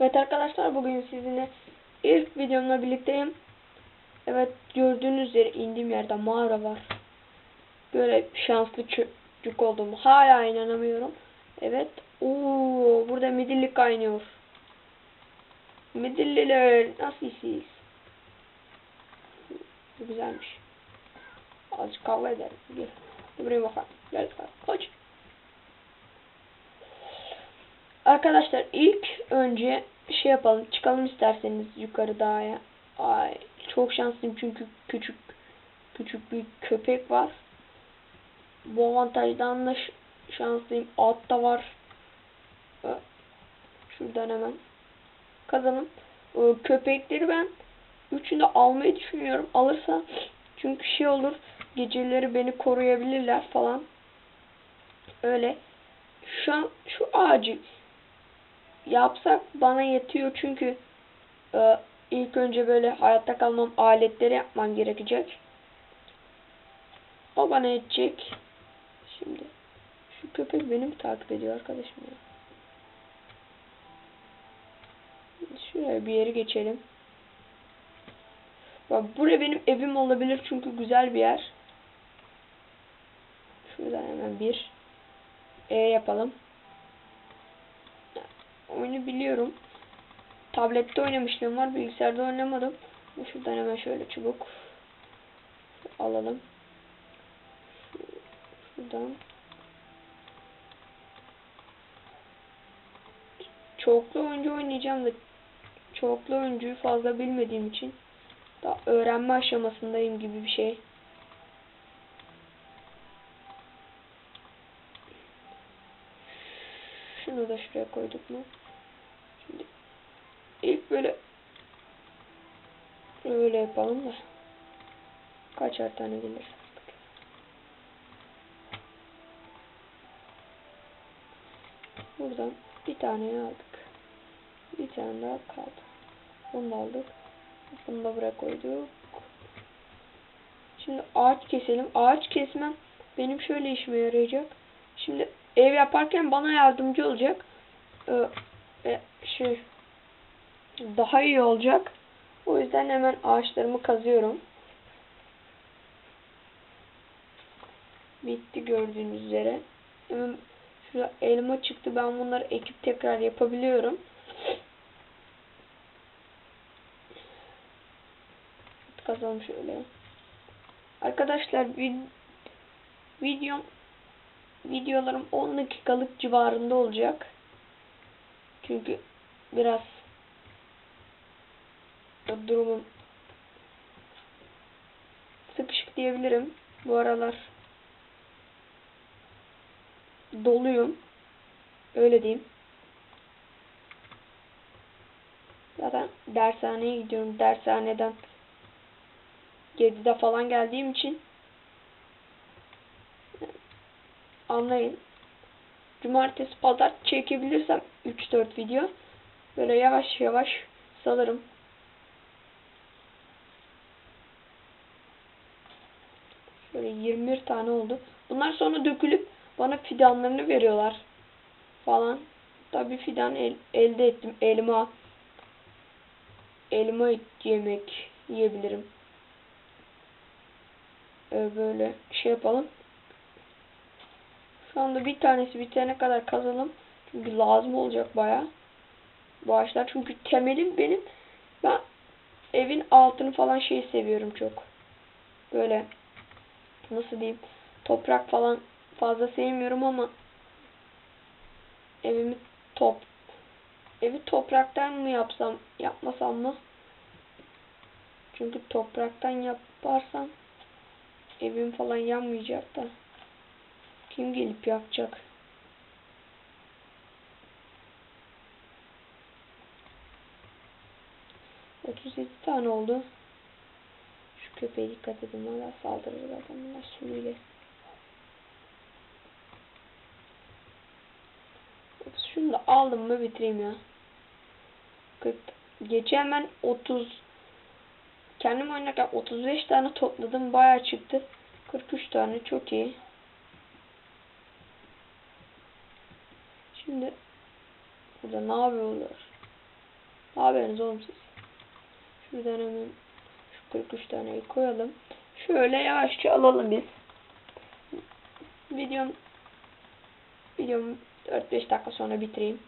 Evet arkadaşlar bugün sizinle ilk videomla birlikteyim. Evet gördüğünüz üzere indiğim yerde mağara var. Böyle şanslı çocuk olduğumu hala inanamıyorum. Evet. Oo, burada midilli kaynıyor. Midilliler nasılsınız? Bu güzelmiş. Azıcık kavga edelim. Gel. Buraya bakalım. Gel koç. Arkadaşlar ilk önce şey yapalım. Çıkalım isterseniz yukarı dağa. Ay çok şanslıyım çünkü küçük küçük bir köpek var. Bu avantajdan da şanslıyım. At da var. Şuradan hemen kazanım. Köpekleri ben üçünü almayı düşünüyorum. Alırsa çünkü şey olur. Geceleri beni koruyabilirler falan. Öyle. Şu an şu ağacı yapsak bana yetiyor çünkü e, ilk önce böyle hayatta kalmam aletleri yapmam gerekecek. O bana yetecek. Şimdi şu köpek beni mi takip ediyor arkadaşım ya? Şuraya bir yeri geçelim. Bak buraya benim evim olabilir çünkü güzel bir yer. Şuradan hemen bir E yapalım oyunu biliyorum. Tablette oynamışlığım var. Bilgisayarda oynamadım. Şuradan hemen şöyle çubuk alalım. Şuradan. Çoklu oyuncu oynayacağım da çoklu oyuncuyu fazla bilmediğim için daha öğrenme aşamasındayım gibi bir şey. Şunu da şuraya koyduk mu? İlk böyle böyle yapalım da kaçar tane gelir. Buradan bir tane aldık. Bir tane daha kaldı. Bunu da aldık. Bunu da buraya koyduk. Şimdi ağaç keselim. Ağaç kesmem benim şöyle işime yarayacak. Şimdi ev yaparken bana yardımcı olacak. Ee, e, şey daha iyi olacak. O yüzden hemen ağaçlarımı kazıyorum. Bitti gördüğünüz üzere. Hemen şurada elma çıktı. Ben bunları ekip tekrar yapabiliyorum. Kazalım şöyle. Arkadaşlar vid videom videolarım 10 dakikalık civarında olacak. Çünkü biraz durumum sıkışık diyebilirim. Bu aralar doluyum. Öyle diyeyim. Zaten dershaneye gidiyorum. Dershaneden 7'de falan geldiğim için anlayın. Cumartesi pazar çekebilirsem 3-4 video böyle yavaş yavaş salarım. Şöyle 21 tane oldu. Bunlar sonra dökülüp bana fidanlarını veriyorlar falan. Tabi fidan el, elde ettim. Elma elma yemek yiyebilirim. Ee, böyle şey yapalım. Şu anda bir tanesi bitene kadar kazalım. Çünkü lazım olacak baya. Bu ağaçlar. Çünkü temelim benim. Ben evin altını falan şey seviyorum çok. Böyle nasıl diyeyim toprak falan fazla sevmiyorum ama evimi top evi topraktan mı yapsam yapmasam mı? Çünkü topraktan yaparsam evim falan yanmayacak da. Kim gelip yakacak? Otuz yedi tane oldu. Köpeğe dikkat edin. Valla saldırır bunlar sürüyle. Şunu da aldım mı bitireyim ya. 40. Geçen ben 30 kendim oynarken 35 tane topladım. Bayağı çıktı. 43 tane çok iyi. Şimdi burada ne yapıyorlar? Haberiniz olsun siz. Şuradan hemen 43 taneyi koyalım. Şöyle yavaşça alalım biz. Videom videomu 4-5 dakika sonra bitireyim.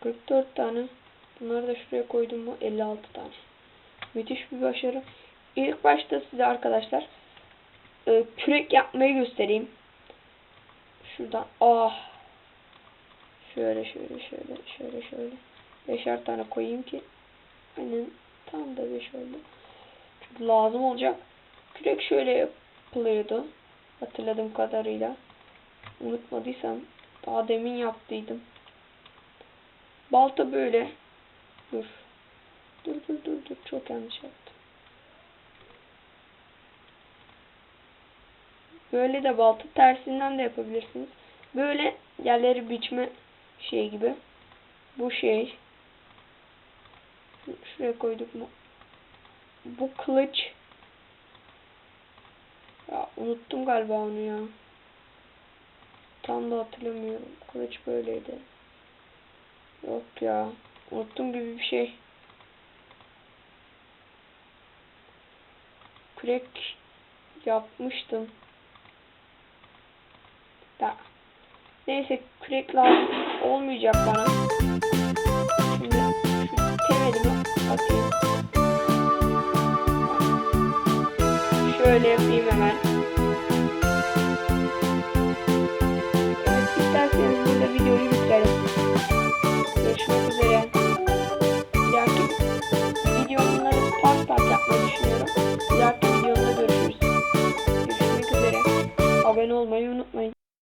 Kırk dört tane. Bunları da şuraya koydum mu 56 tane. Müthiş bir başarı. İlk başta size arkadaşlar e, kürek yapmayı göstereyim. Şuradan ah şöyle şöyle şöyle şöyle şöyle beşer tane koyayım ki aynen tam da beş oldu. Çünkü lazım olacak. Kürek şöyle yapılıyordu. Hatırladığım kadarıyla. Unutmadıysam daha demin yaptıydım. Balta böyle. Dur. Dur dur dur dur. Çok yanlış yaptım. Böyle de balta tersinden de yapabilirsiniz. Böyle yerleri biçme şey gibi. Bu şey. Şuraya koyduk mu? Bu kılıç. Ya unuttum galiba onu ya. Tam da hatırlamıyorum. Kılıç böyleydi. Yok ya. Unuttum gibi bir şey. Kürek yapmıştım. Da. Neyse kürek olmayacak bana. Şimdi şu temelimi atayım. Şöyle yapayım hemen.